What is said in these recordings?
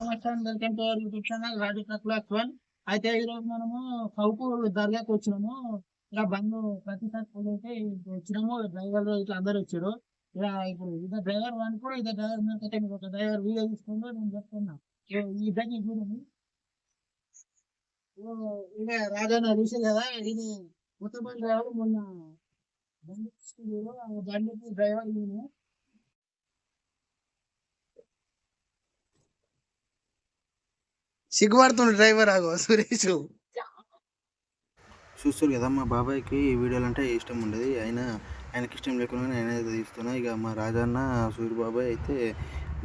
Welcome to our YouTube channel Raju class one అయితే ఈ రోజు మనము కౌకు దర్గాకి వచ్చినాము. ఇలా బంధు ప్రతిసారి పోతే వచ్చినాము. డ్రైవర్ ఇట్లా అందరు వచ్చారు. ఇలా ఇప్పుడు ఇద్దరు డ్రైవర్ వన్ కూడా ఇద్దరు డ్రైవర్ మీద మీరు ఒక డ్రైవర్ వీడియో తీసుకుంటూ నేను చెప్తున్నా. ఈ ఇద్దరికి చూడండి. సో ఇదే రాజన్న చూసి కదా ఇది కొత్త బండి డ్రైవర్ మొన్న బండి తీసుకున్నారు. ఆ బండికి డ్రైవర్ నేను సిగ్గుపడుతుండు డ్రైవర్ ఆగో సురేష్. చూస్తారు కదా మా బాబాయ్కి ఈ వీడియోలు అంటే ఇష్టం ఉండదు. ఆయన ఆయనకి ఇష్టం లేకుండా ఆయన అయితే తీస్తున్నా. ఇక మా రాజన్న సూర్య బాబాయ్ అయితే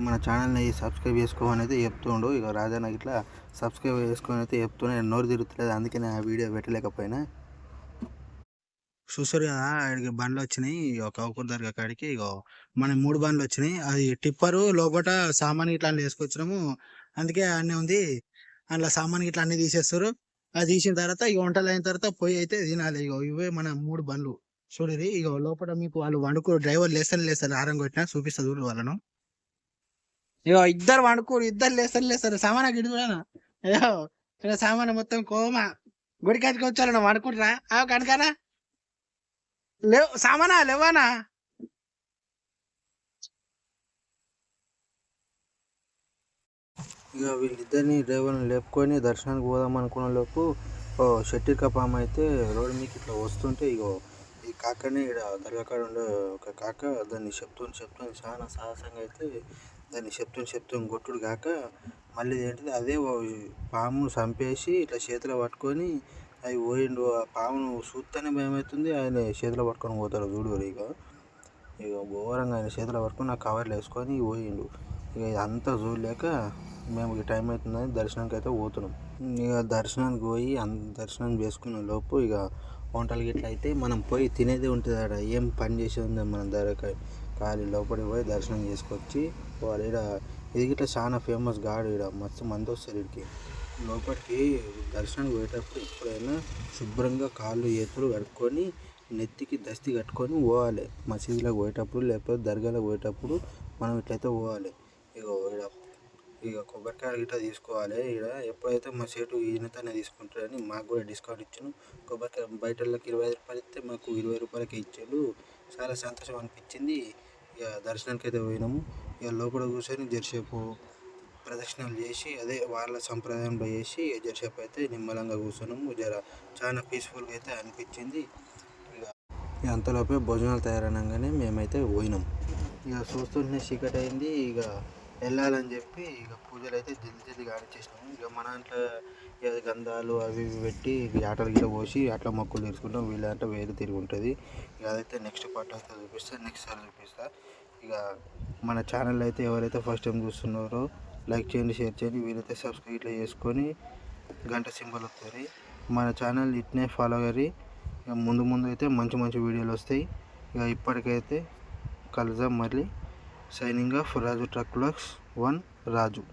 మన ఛానల్ని సబ్స్క్రైబ్ చేసుకోమని అయితే చెప్తుండు. ఇక రాజన్న ఇట్లా సబ్స్క్రైబ్ చేసుకొని అయితే చెప్తున్నా నేను నోరు తిరుగుతలేదు. అందుకే నేను ఆ వీడియో పెట్టలేకపోయినా. చూస్తారు కదా ఆడికి బండ్లు వచ్చినాయి. ఒక కౌకూర్ దగ్గర కాడికి ఇగో మన మూడు బండ్లు వచ్చినాయి. అది టిప్పరు లోపల సామాన్ ఇట్లా అన్ని వేసుకొచ్చినాము. అందుకే అన్నీ ఉంది. అందులో సామాన్ ఇట్లా అన్ని తీసేస్తారు. అది తీసిన తర్వాత ఇక వంటలు అయిన తర్వాత పొయ్యి అయితే తినాలి. ఇగో ఇవే మన మూడు బండ్లు. చూడరి ఇక లోపల మీకు వాళ్ళు వండుకో డ్రైవర్ లేస్తాను లేస్తారు. ఆరం కొట్టినా చూపిస్తా చూడు వాళ్ళను. ఇగో ఇద్దరు వండుకోరు. ఇద్దరు లేస్తారు లేస్తారు. సామాన్ గిడి కూడా అయ్యో సామాన్ మొత్తం కోమా. గుడికాడికి వచ్చారు వండుకుంటారా? ఆ కనుకనా? లేవు. సామానా? లేవానా? ఇక వీళ్ళిద్దరిని డ్రైవర్ని లేపుకొని దర్శనానికి పోదాం అనుకున్న లోపు ఓ షెట్టి కపామ అయితే రోడ్డు మీకు ఇట్లా వస్తుంటే ఇగో ఈ కాకని ఇక్కడ దర్గాకాడ ఉండే ఒక కాక దాన్ని చెప్తూని చెప్తూని చాలా సాహసంగా అయితే దాన్ని చెప్తూని చెప్తూని కొట్టుడు కాక మళ్ళీ ఏంటిది అదే పామును చంపేసి ఇట్లా చేతిలో పట్టుకొని అవి పోయిండు. ఆ పామును చూస్తేనే భయం అవుతుంది ఆయన చేతిలో పట్టుకొని పోతాడు చూడు ఇక ఇక ఘోరంగా ఆయన చేతిలో పట్టుకొని ఆ కవర్లు వేసుకొని పోయిండు. ఇక ఇదంతా చూడలేక మేము ఈ టైం అవుతుందని దర్శనానికి అయితే పోతున్నాం. ఇక దర్శనానికి పోయి అన్ దర్శనం చేసుకున్న లోపు ఇక వంటలు గిట్ల అయితే మనం పోయి తినేది ఉంటుంది ఆడ ఏం పని చేసేది ఉంది మన ధరక ఖాళీ లోపలికి పోయి దర్శనం చేసుకొచ్చి వాళ్ళు ఈడ ఇది గిట్ల చాలా ఫేమస్ గాడు ఈడ మస్తు మంది వస్తారు ఇక్కడికి లోపలికి దర్శనానికి పోయేటప్పుడు ఎప్పుడైనా శుభ్రంగా కాళ్ళు చేతులు కడుక్కొని నెత్తికి దస్తి కట్టుకొని పోవాలి. మసీదులోకి పోయేటప్పుడు లేకపోతే దర్గాలోకి పోయేటప్పుడు మనం ఇట్లయితే పోవాలి. ఇక కొబ్బరికాయ గిట్ట తీసుకోవాలి. ఇక్కడ ఎప్పుడైతే మా సేటు ఈయనతోనే తీసుకుంటారని మాకు కూడా డిస్కౌంట్ ఇచ్చాను కొబ్బరికాయ బయట వాళ్ళకి ఇరవై ఐదు రూపాయలు ఇస్తే మాకు ఇరవై రూపాయలకి ఇచ్చాడు. చాలా సంతోషం అనిపించింది. ఇక దర్శనానికి అయితే పోయినాము. ఇక లోపల కూర్చొని జరసేపు ప్రదక్షిణలు చేసి అదే వాళ్ళ సంప్రదాయంలో చేసి జరసేపు అయితే నిమ్మలంగా కూర్చున్నాము. జర చాలా పీస్ఫుల్గా అయితే అనిపించింది. ఇక ఇక అంతలోపే భోజనాలు తయారైనాగానే మేమైతే పోయినాం. ఇక చూస్తుంటే చీకటి అయింది ఇక వెళ్ళాలని చెప్పి ఇక పూజలు అయితే జల్ది జల్ది కానిచ్చేసినాము. ఇక మన దాంట్లో గంధాలు అవి ఇవి పెట్టి ఆటలు గిట్ల పోసి అట్లా మొక్కులు తీర్చుకుంటాం. వీళ్ళంటే వేరు తిరిగి ఉంటుంది. ఇక అదైతే నెక్స్ట్ పార్ట్ అయితే చూపిస్తాను నెక్స్ట్ సారి చూపిస్తా. ఇక మన ఛానల్ అయితే ఎవరైతే ఫస్ట్ టైం చూస్తున్నారో లైక్ చేయండి షేర్ చేయండి. వీలైతే సబ్స్క్రైబ్ ఇట్లా చేసుకొని గంట సింబల్ వస్తుంది మన ఛానల్ ఇట్నే ఫాలో అయ్యి ఇక ముందు ముందు అయితే మంచి మంచి వీడియోలు వస్తాయి. ఇక ఇప్పటికైతే కలుద్దాం మళ్ళీ. signing off Raju Truck Vlogs 1 Raju